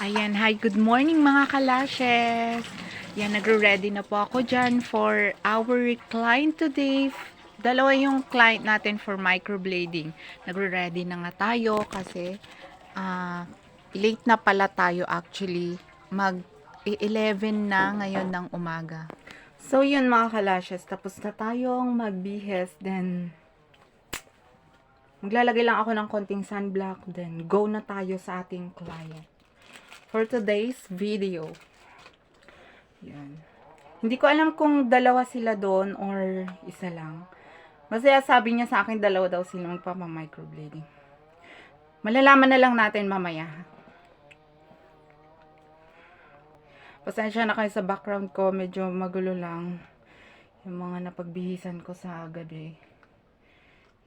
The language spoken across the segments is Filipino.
Ayan, hi, good morning mga kalashes. Yan, nagre-ready na po ako dyan for our client today. Dalawa yung client natin for microblading. Nagre-ready na nga tayo kasi ah, late na pala tayo actually. Mag 11 na ngayon ng umaga. So yun mga kalashes, tapos na tayong magbihes. Then maglalagay lang ako ng konting sunblock. Then go na tayo sa ating client for today's video. Yan. Hindi ko alam kung dalawa sila doon or isa lang. Masaya sabi niya sa akin dalawa daw sila magpapa-microblading. Malalaman na lang natin mamaya. Pasensya na kayo sa background ko. Medyo magulo lang. Yung mga napagbihisan ko sa gabi.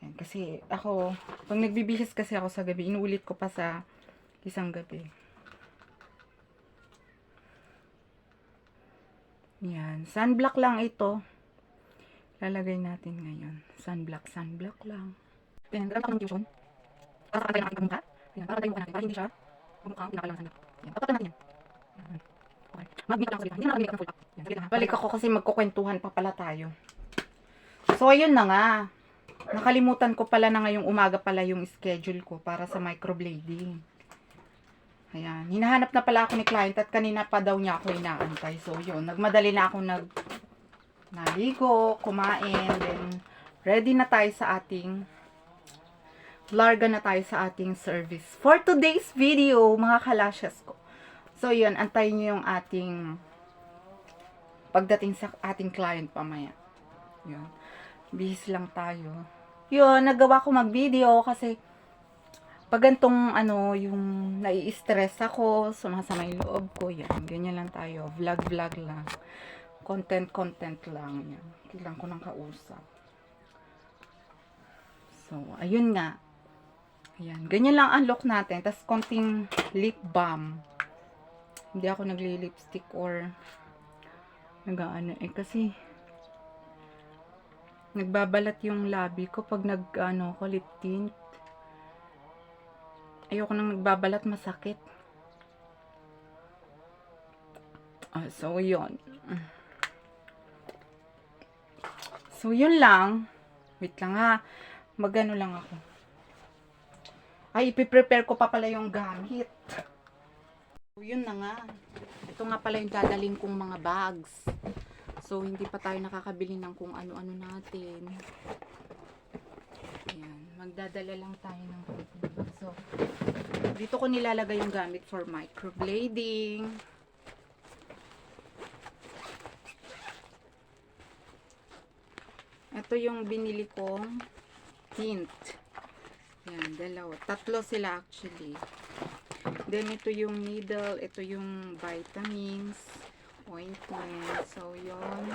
Yan. Kasi ako, pag nagbibihis kasi ako sa gabi, inuulit ko pa sa isang gabi. Yan. Sunblock lang ito. Lalagay natin ngayon. Sunblock, sunblock lang. Gamit ako ng diffusion. Para sa kantay ng aking mukha. Yan. Para tayo mukha natin. Para hindi siya bumukhang pinakalang sunblock. Yan. Papatan natin yan. Okay. Mag-make up lang sa Hindi na mag-make up ng full up. Yan. Na. Balik ako kasi magkukwentuhan pa pala tayo. So, ayun na nga. Nakalimutan ko pala na ngayong umaga pala yung schedule ko para sa microblading. Ayan. Hinahanap na pala ako ni client at kanina pa daw niya ako inaantay. So, yun. Nagmadali na ako nag naligo, kumain, then ready na tayo sa ating larga na tayo sa ating service. For today's video, mga kalashes ko. So, yun. Antayin niyo yung ating pagdating sa ating client pamaya. Yun. Bihis lang tayo. Yun, nagawa ko mag-video kasi pag gantong ano, yung nai-stress ako, sumasama yung loob ko, yan, ganyan lang tayo. Vlog-vlog lang. Content-content lang. Yan. Kailangan ko ng kausap. So, ayun nga. Ayan. Ganyan lang ang look natin. Tapos, konting lip balm. Hindi ako nagli-lipstick or nag-ano eh. Kasi, nagbabalat yung labi ko pag nag-ano ko lip tint. Ayoko nang nagbabalat, masakit. Ah, so, yun. So, yun lang. Wait lang ha. Magano lang ako. Ay, ipiprepare ko pa pala yung gamit. So, yun na nga. Ito nga pala yung dadaling kong mga bags. So, hindi pa tayo nakakabili ng kung ano-ano natin. Magdadala lang tayo ng bag. So, dito ko nilalagay yung gamit for microblading. Ito yung binili kong tint. Yan, dalawa. Tatlo sila actually. Then, ito yung needle. Ito yung vitamins. Ointment. So, yon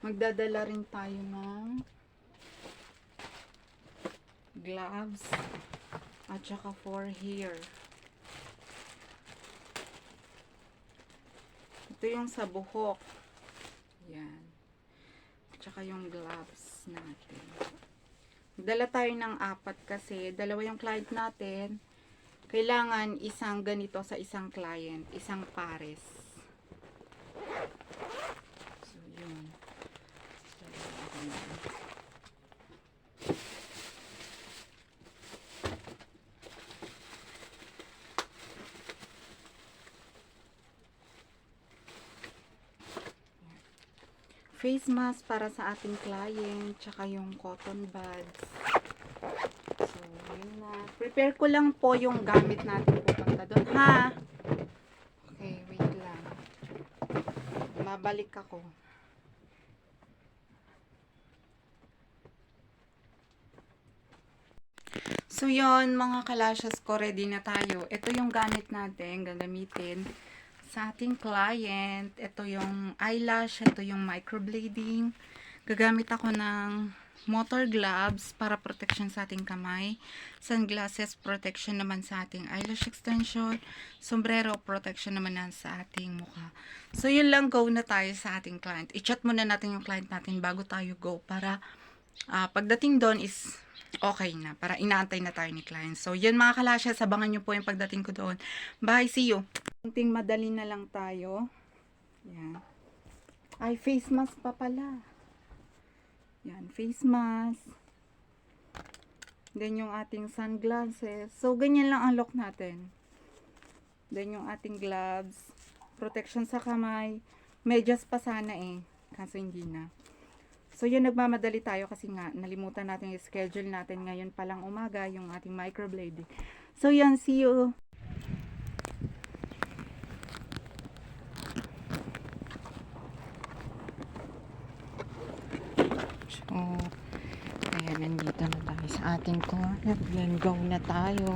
Magdadala rin tayo ng gloves. At saka for hair. Ito yung sa buhok. Yan. At saka yung gloves natin. Dala tayo ng apat kasi dalawa yung client natin. Kailangan isang ganito sa isang client. Isang pares. So, yun. Face mask para sa ating client, tsaka yung cotton buds. So, yun na. Prepare ko lang po yung gamit natin pupunta doon, ha? Okay, wait lang. Mabalik ako. So, yon mga kalashas ko, ready na tayo. Ito yung gamit natin, gagamitin sa ating client. Ito yung eyelash, ito yung microblading. Gagamit ako ng motor gloves para protection sa ating kamay. Sunglasses protection naman sa ating eyelash extension. Sombrero protection naman sa ating mukha. So yun lang, go na tayo sa ating client. I-chat muna natin yung client natin bago tayo go para ah, pagdating doon is okay na. Para inaantay na tayo ni client. So, yun mga kalasya, sabangan nyo po yung pagdating ko doon. Bye, see you. Kunting madali na lang tayo. Yan. Ay, face mask pa pala. Yan, face mask. Then yung ating sunglasses. So, ganyan lang ang look natin. Then yung ating gloves. Protection sa kamay. Medyas pa sana eh. Kaso hindi na. So yun, nagmamadali tayo kasi nga nalimutan natin yung schedule natin ngayon palang umaga, yung ating microblading. So yun, see you. So, ayan, nandito na tayo sa ating corner. Then go na tayo.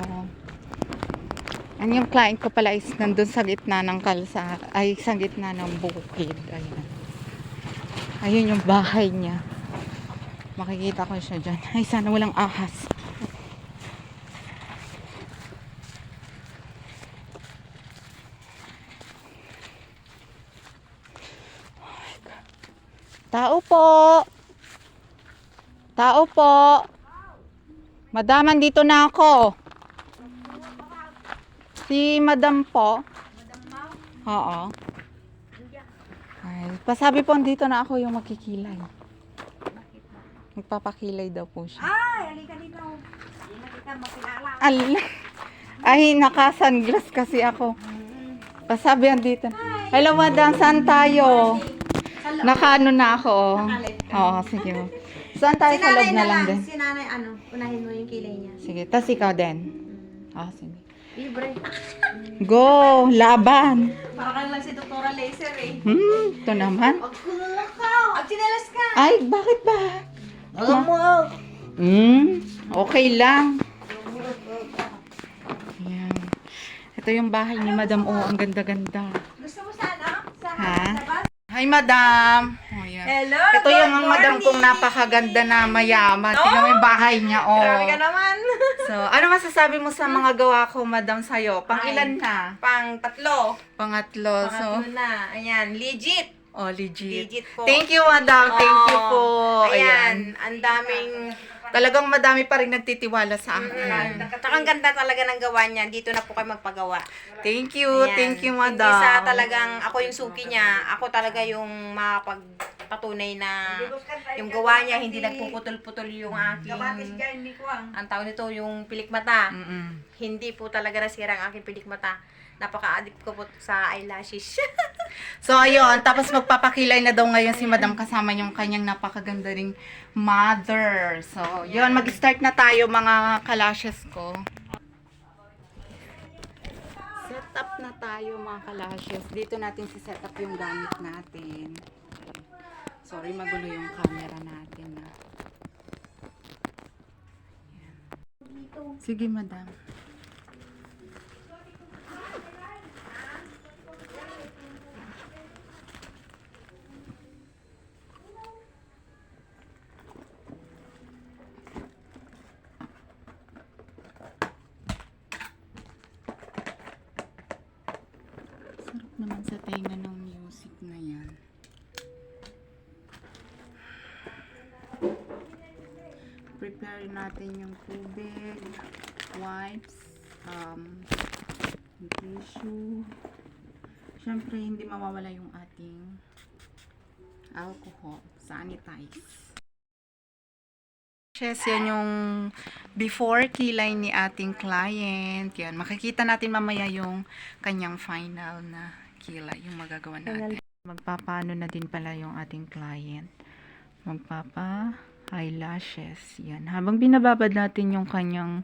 Ano yung client ko pala is nandun sa gitna ng kalsa, ay sa gitna ng bukid. Ayan. Ayun yung bahay niya. Makikita ko siya dyan. Ay, sana walang ahas. Tao po. Tao po. Madam, dito na ako. Si Madam po. Oo. Pasabi po, dito na ako yung makikilay. Magpapakilay daw po siya. Ay, halika dito. Hindi na kita makilala. Ala. Ay, naka-sunglass kasi ako. Pasabi dito. Hello, madam. Saan tayo? Naka-ano na ako. oh. Oo, sige. mo. Saan tayo sa loob na lang din? Si nanay, ano, unahin mo yung kilay niya. Sige, tas ikaw din. Ah, sige. Libre. Go! Laban! Para ka lang si Doktora Laser eh. Hmm, ito naman. Magkulala ka. Magsinelas ka. Ay, bakit ba? Alam mo. Hmm, okay lang. Ayan. Ito yung bahay ni Madam O. Ang ganda-ganda. Gusto mo sana? Sa Ha? labas? Hi, Madam! Oh, yan. Hello, Ito good yung ang Madam morning. kong napakaganda na mayaman. Tingnan mo yung bahay niya, oh. Grabe ka naman. So, ano masasabi mo sa mga gawa ko, Madam, sa'yo? Pang Ay. ilan na? Pang tatlo. Pangatlo. So, Pangatlo na. Ayan, legit. oh, legit. Legit po. Thank you, Madam. Thank you Oh, po. Ayan, ang daming Talagang madami pa rin nagtitiwala sa akin. Mm. Tsaka ang ganda talaga ng gawa niya. Dito na po kayo magpagawa. Thank you. Ayan. Thank you, Hindi Madam. sa talagang ako yung suki niya. Ako talaga yung makapagpatunay na yung gawa niya. Hindi nagpuputol-putol yung aking... Ang tawag nito, yung pilikmata. Mm-mm. Hindi po talaga nasira ang aking pilikmata. Napaka-addict ko po sa eyelashes. So, ayun. Tapos magpapakilay na daw ngayon si Madam kasama yung kanyang napakaganda ring mother. So, yun. Mag-start na tayo mga kalashes ko. Set up na tayo mga kalashes. Dito natin si set up yung gamit natin. Sorry, magulo yung camera natin. ah. Ayan. Sige, Madam. Sarap naman sa tenga ng music na yan. Prepare natin yung tubig, wipes, um, tissue. Siyempre, hindi mawawala yung ating alcohol, sanitize. Yes, yan yung before kilay ni ating client. Yan, makikita natin mamaya yung kanyang final na kilay, yung magagawa natin. Magpapaano na din pala yung ating client. Magpapa eyelashes. Yan. Habang binababad natin yung kanyang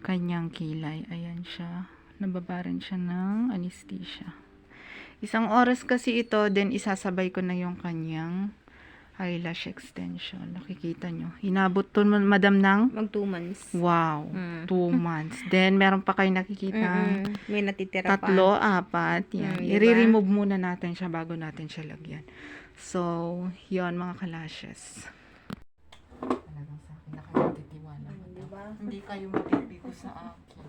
kanyang kilay, ayan siya. Nababaran siya ng anesthesia. Isang oras kasi ito, then isasabay ko na yung kanyang eyelash extension. Nakikita nyo. Inabot to, madam, ng Mag two months. Wow, Mm. two months. Then, meron pa kayo nakikita Mm-mm. May natitira pa. tatlo, apat. Yan. Mm, diba? I-remove muna natin siya bago natin siya lagyan. So, yon mga kalashes. Talagang sa akin na kayo titiwala. Diba? Hindi kayo mabibigo sa akin.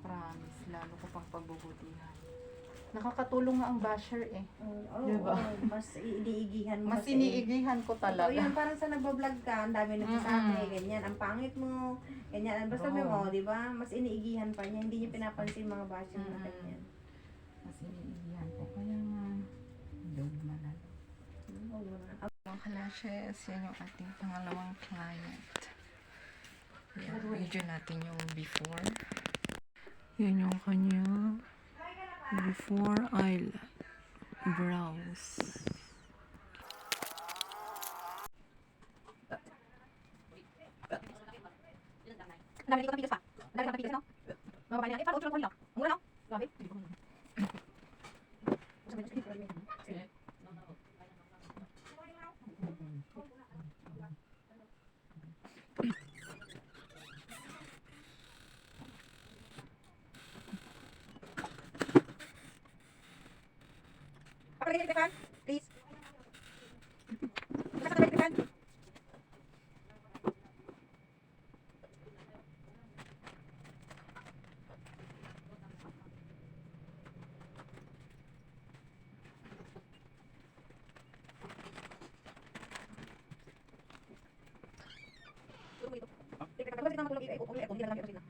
Promise, lalo ko pang pagbubutihan. Nakakatulong nga ang basher eh. Oo, Diba? oo, mas iniigihan mo. Mas kasi. iniigihan ko Oo, talaga. yan, parang sa nagbablog ka, ang dami nagsasabi, Mm-mm. ganyan, ang pangit mo, ganyan, basta Oo. mo, di ba? Mas iniigihan pa niya, hindi niya pinapansin mga basher na Mm-mm. ganyan. Mas iniigihan ko. Kaya nga, load malalo. Oo, na. Mga kalashes, yan yung ating pangalawang client. Video natin yung before. Yan yung kanya before eyebrows. Ang dami dito napigas pa. Ang dami napigas, no? Mga babae na, eh, parang utro lang. Mura lang. la cocina.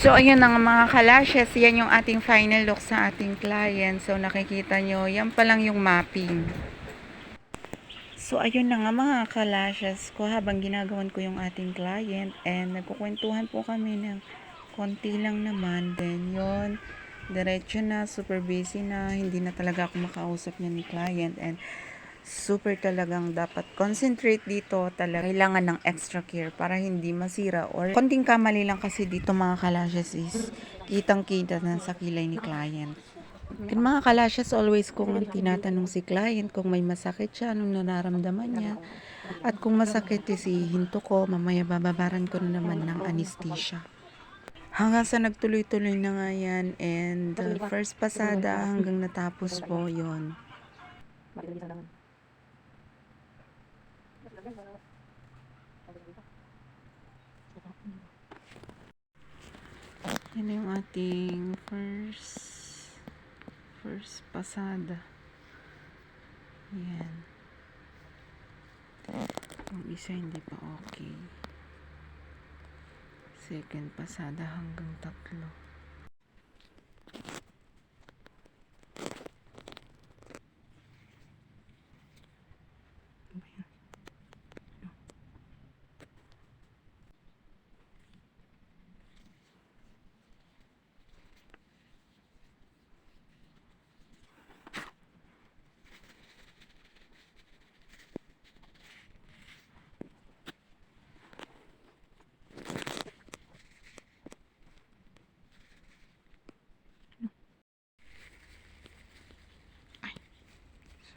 So, ayun na nga mga kalashes. Yan yung ating final look sa ating client. So, nakikita nyo, yan pa lang yung mapping. So, ayun na nga mga kalashes ko habang ginagawan ko yung ating client and nagkukwentuhan po kami ng konti lang naman. Then, yun, diretso na, super busy na, hindi na talaga ako makausap niya ni client and super talagang dapat concentrate dito talaga. Kailangan ng extra care para hindi masira or konting kamali lang kasi dito mga kalashes is kitang kita na sa kilay ni client. Kaya mga kalashes always kung tinatanong si client kung may masakit siya anong nararamdaman niya. At kung masakit is hinto ko mamaya bababaran ko na naman ng anesthesia. Hanggang sa nagtuloy-tuloy na nga yan and uh, first pasada hanggang natapos po yon Yan yung ating first first pasada. Yan. Yung isa hindi pa okay. Second pasada hanggang tatlo. Ano ba yun?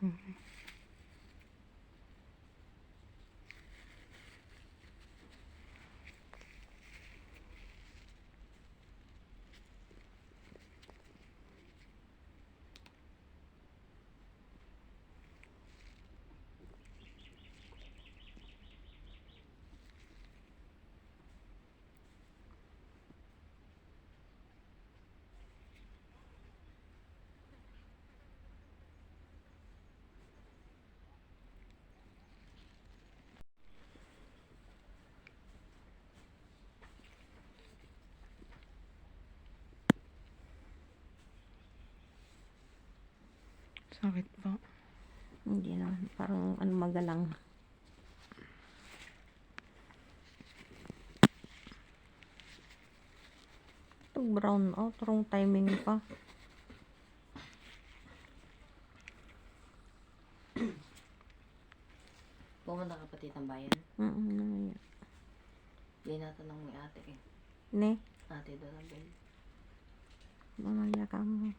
Sorry. Sakit po. Hindi naman, parang ano magalang. Nag-brown out. Wrong timing pa. Pumunta ka pati ng bayan. Mm -mm. Hindi natanong ni ate eh. Ne, Ate doon ang bel. mamaya ka mo.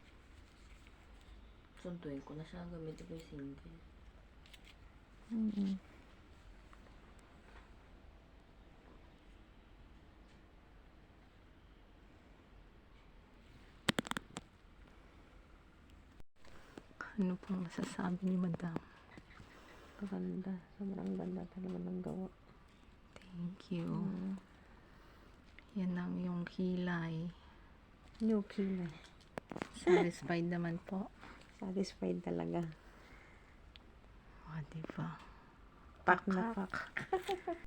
Suntuin ko na siya. Gamitin ko yung single. Mm -mm. Ano pong masasabi ni madam? Maganda. Sobrang ganda talaga ng gawa. Thank you. Mm. Yan ang yung kilay. New kilay. Satisfied naman po. Satisfied talaga. O, diba? Pak na pak.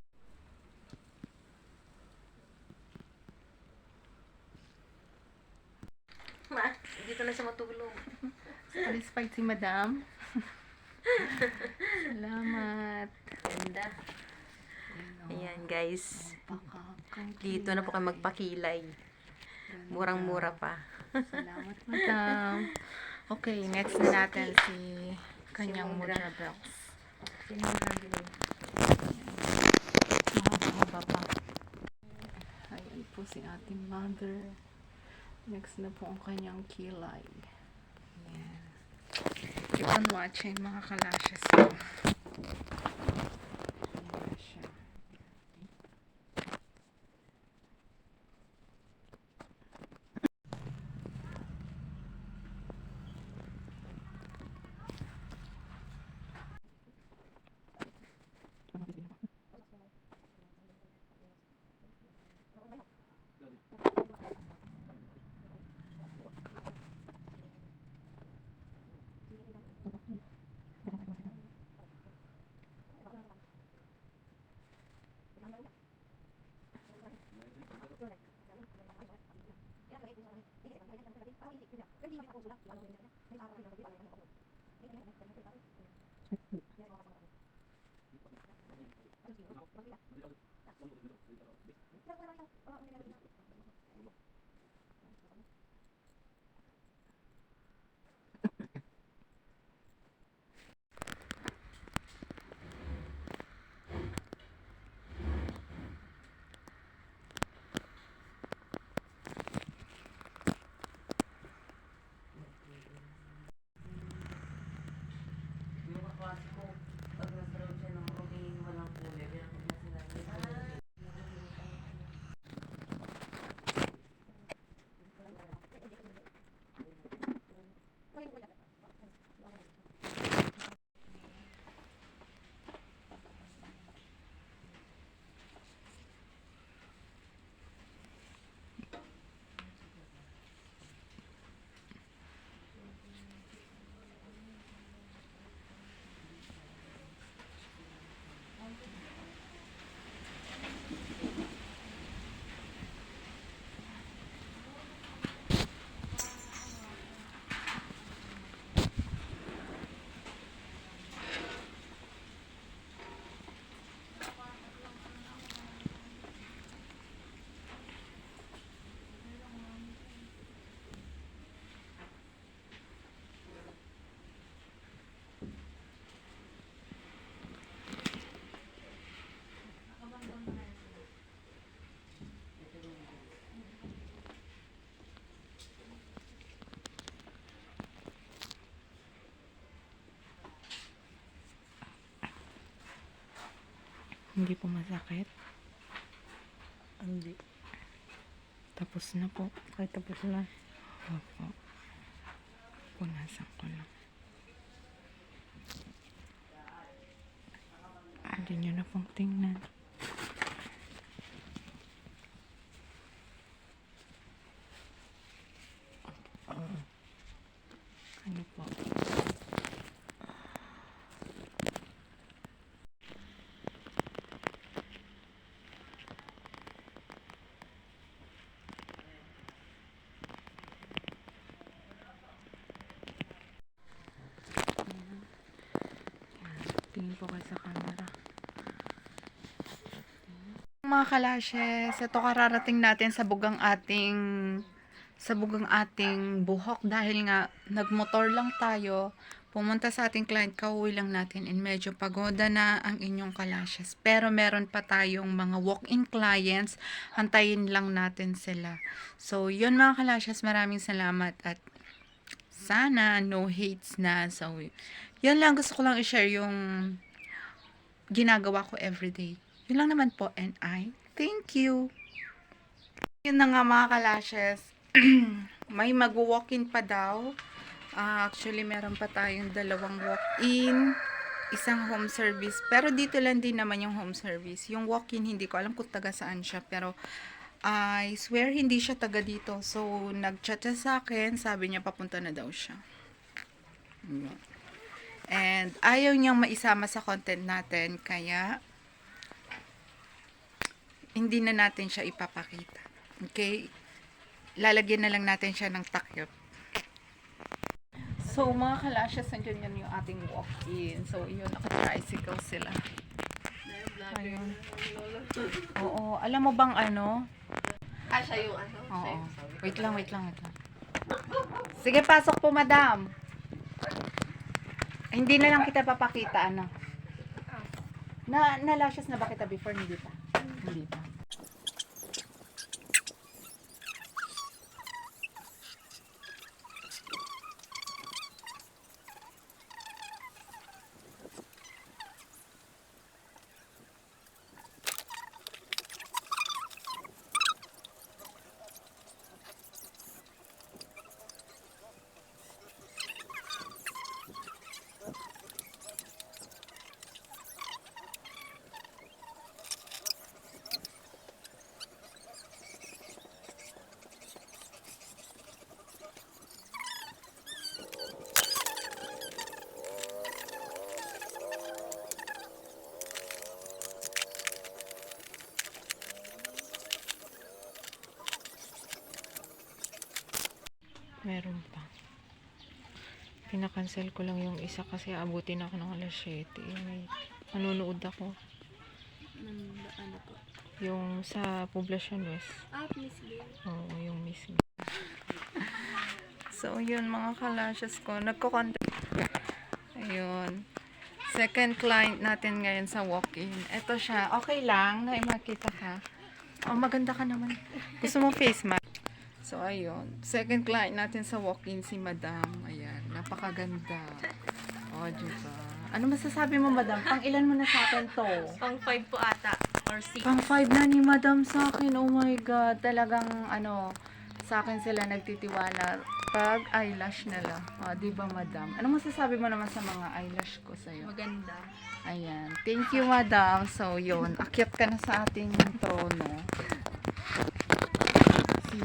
Ma, dito na siya matulog. Satisfied si madam. Salamat. Ganda. Ayan guys. Pakakang Dito na po kayo magpakilay. Murang-mura pa. Salamat, madam. Okay, next na natin si kanyang Mundra. Mucha Bells. Mahaba pa. Ayan po si ating mother. Next na po ang kanyang kilay. Ayan. Keep on watching mga kalashes ko. ほらほらほらほらほらほらほらほらほらほらほらほら Hindi po masakit. Hindi. Tapos na po. Kahit tapos na. Opo. Punasan ko lang. Hindi nyo na pong tingnan. Ano po? Tingin po kayo sa camera. Mga kalashes, ito kararating natin sa bugang ating sabog ang ating buhok dahil nga nagmotor lang tayo. Pumunta sa ating client, kauwi lang natin and medyo pagoda na ang inyong kalashes. Pero meron pa tayong mga walk-in clients, hantayin lang natin sila. So, yun mga kalashes, maraming salamat at sana no hates na. So, yun lang gusto ko lang i-share yung ginagawa ko everyday. Yun lang naman po and I thank you. Yun na nga mga kalashes. May mag-walk-in pa daw. Ah, actually, meron pa tayong dalawang walk-in, isang home service. Pero dito lang din naman yung home service. Yung walk-in, hindi ko alam kung taga saan siya. Pero I swear hindi siya taga dito. So, nag-chat siya sa akin. Sabi niya papunta na daw siya. And ayaw niyang maisama sa content natin. Kaya, hindi na natin siya ipapakita. Okay? Lalagyan na lang natin siya ng takip. So, mga kalashes, nandiyan yan yung ating walk-in. So, yun, naka-tricycle sila. Ayun. Oo, alam mo bang ano? Ah, siya yung ano? Oo. Wait lang, wait lang, wait lang. Sige, pasok po, madam. Hindi na lang kita papakita, ano? Na, na-lashes na ba kita before? Hindi pa. Hindi pa. Meron pa. Pinakancel ko lang yung isa kasi abutin ako ng alas 7. May manunood ako. ano po? Yung sa Poblacion West. Ah, Miss Gail. Oo, yung mismo. so, yun mga kalashes ko. Nagko-contact. Ayun. Second client natin ngayon sa walk-in. Ito siya. Okay lang na makita ka. Oh, maganda ka naman. Gusto mo face mask? So, ayun. Second client natin sa walk-in si Madam. Ayan. Napakaganda. Oh, diba? Ano masasabi mo, Madam? Pang ilan mo na sa akin to? Pang 5 po ata. Or 6. Pang five na ni Madam sa akin. Oh my God. Talagang, ano, sa akin sila nagtitiwala pag eyelash nila. O, di ba, Madam? Ano masasabi mo naman sa mga eyelash ko sa'yo? Maganda. Ayan. Thank you, Madam. So, yun. Akyat ka na sa ating tono. Si...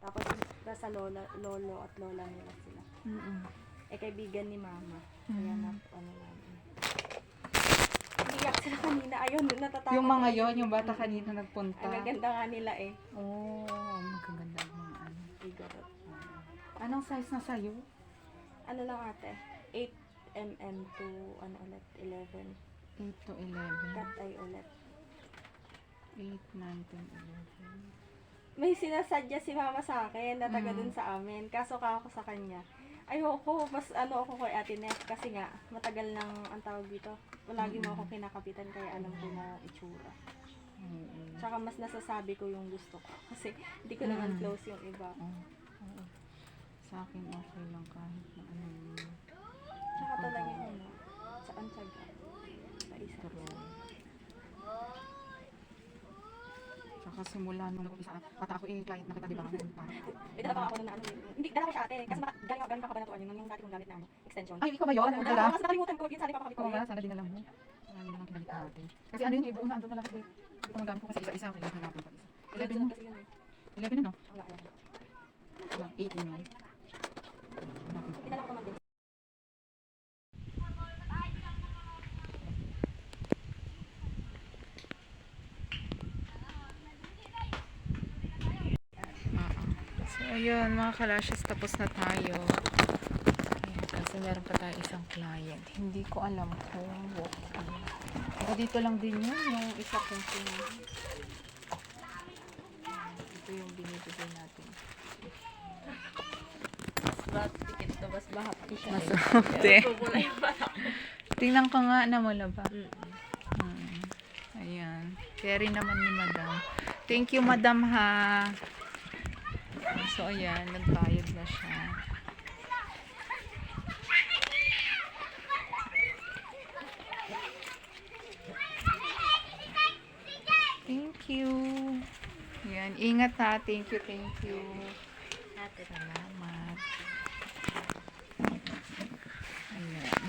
Tapos nasa lola, lolo at lola nila sila. Mm-mm. Eh, kaibigan ni mama. Mm. Kaya na, ano namin. Iyak sila kanina. Ayun, natatakot. Yung mga yon yung bata kanina nagpunta. Ang gaganda nga nila eh. Oh, magaganda ang mga ano. Figaro. Anong size na sa'yo? Ano lang ate? 8 mm to, ano ulit, 11. 8 to 11. Cut eye ulit. 8, 9, 10, 11. May sinasadya si mama sa akin na taga Mm. dun sa amin. Kaso ka ako sa kanya. Ayoko, mas ano ako kay Ate Net kasi nga matagal nang ang tawag dito. Lagi mo ako kinakapitan kaya alam ko na itsura. Oo. Tsaka mas nasasabi ko yung gusto ko kasi hindi ko naman Mm. close yung iba. Oo. Oo. Sa akin okay lang kahit na ano yung Tsaka talaga yung ano, sa antsaga. Sa isa. true. Tsaka simula nung nag-umpisa, pata ako eh, client nakita, di ba? May dala pa ako nun na ano. Hindi, dala ko siya ate. Kasi maka, galing galing pa kabanatuan yun. Yung dati kong gamit na ano, extension. Ay, ikaw ba yun? Ano dala? Kasi nakalimutan ko, yun sana ipapakabit ko. Oo nga, sana din alam mo. Marami naman kinalit natin. Kasi ano yun, eh, buo na andun na lahat eh. Ito ang gamit ko kasi isa-isa, kailangan hanapin pa isa. 11 Sunod na. kasi yun eh. 11 na, no? Wala. Wala, 18 yun. ayun mga kalashes, tapos na tayo. Ayan, kasi meron pa tayo isang client. Hindi ko alam kung walk-in. Dito lang din yun, yung isa kong pinag. Ito yung binibigay natin. Mas tikit to, mas mahapti siya. Mas mahapti. Eh. Tingnan ko nga na mula ba. Mm -hmm. hmm. Ayan. Carry naman ni madam. Thank you madam ha. So, ayan. Nagbayad na siya. Thank you. Ayan. Ingat ha. Thank you, thank you. Salamat. Ayan.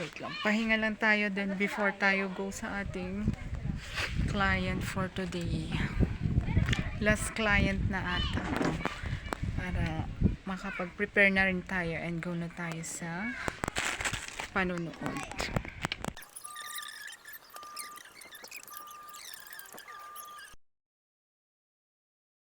Wait lang. Pahinga lang tayo then before tayo go sa ating client for today. Last client na ata. to. Para makapag-prepare na rin tayo and go na tayo sa panunood.